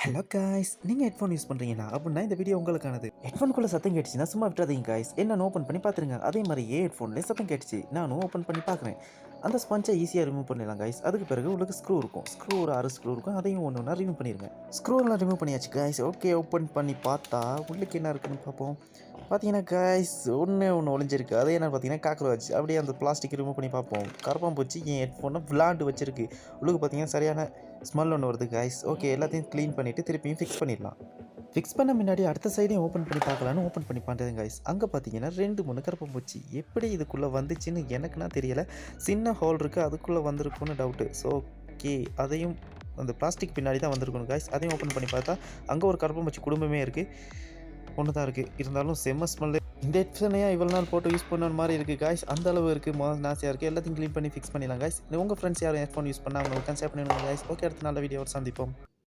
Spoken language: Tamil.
ஹலோ காய்ஸ் நீங்கள் ஹெட்ஃபோன் யூஸ் பண்ணுறீங்களா அப்படின்னா இந்த வீடியோ உங்களுக்கானது. ஹெட்ஃபோனுக்குள்ளே சத்தம் கேட்டுச்சுன்னா சும்மா விட்டுறாதீங்க காய்ஸ் என்ன ஓப்பன் பண்ணி பார்த்துருங்க அதே மாதிரி ஏ ஹெட்ஃபோன்லேயே சத்தம் கேட்டுச்சு? நானும் ஓப்பன் பண்ணி பார்க்குறேன் அந்த ஸ்பஞ்சை ஈஸியாக ரிமூவ் பண்ணிடலாம் காய்ஸ் அதுக்கு பிறகு உங்களுக்கு ஸ்க்ரூ இருக்கும். ஸ்க்ரூ ஒரு ஆறு ஸ்க்ரூ இருக்கும். அதையும் ஒன்று ஒன்றா ரிமூவ் பண்ணிடுங்க ஸ்க்ரூலாம் ரிமூவ் பண்ணியாச்சு காய்ஸ் ஓகே ஓப்பன் பண்ணி பார்த்தா உள்ளுக்கு என்ன இருக்குன்னு பார்ப்போம். பார்த்தீங்கன்னா காய்ஸ் ஒன்று ஒன்று ஒளிஞ்சிருக்கு. அது என்ன பார்த்தீங்கன்னா காக்ரோச். அப்படியே அந்த பிளாஸ்டிக் ரிமூவ் பண்ணி பார்ப்போம். கருப்பாம்பூச்சி என் ஹெட்ஃபோனை விளாண்டு வச்சிருக்கு. உள்ளுக்கு பார்த்தீங்கன்னா சரியான ஸ்மெல் ஒன்று வருது காய்ஸ் ஓகே எல்லாத்தையும் க்ளீன் பண்ணிவிட்டு திருப்பியும் ஃபிக்ஸ் பண்ணிடலாம். ஃபிக்ஸ் பண்ண முன்னாடி அடுத்த சைடையும் ஓப்பன் பண்ணி பார்க்கலான்னு ஓப்பன் பண்ணி பண்ணுறது காய்ஸ் அங்கே பார்த்தீங்கன்னா ரெண்டு மூணு கருப்பாம்பூச்சி எப்படி இதுக்குள்ளே வந்துச்சுன்னு எனக்குன்னா தெரியலை. சின்ன ஹோல் இருக்குது அதுக்குள்ளே வந்திருக்குன்னு டவுட்டு ஸோ ஓகே அதையும் அந்த பிளாஸ்டிக் பின்னாடி தான் வந்திருக்கணும் காய்ஸ் அதையும் ஓப்பன் பண்ணி பார்த்தா அங்கே ஒரு கருப்பாம்பூச்சி குடும்பமே இருக்குது ஒன்று தான் இருக்குது இருந்தாலும் செம்ம ஸ்மெல்லு இந்த ஹெட்ஃபோனையாக இவ்வளோ நாள் போட்டு யூஸ் பண்ண மாதிரி இருக்குது காய்ஸ் அந்த அளவு இருக்குது மோ நாசியாக இருக்குது எல்லாத்தையும் க்ளீன் பண்ணி ஃபிக்ஸ் பண்ணிடலாம் காய்ஸ் உங்கள் ஃப்ரெண்ட்ஸ் யாரும் ஹெட்ஃபோன் யூஸ் பண்ணால் அவங்க கன்சேப் பண்ணிடுங்க காய்ஸ் ஓகே அடுத்த நல்ல வீடியோ சந்திப்போம்.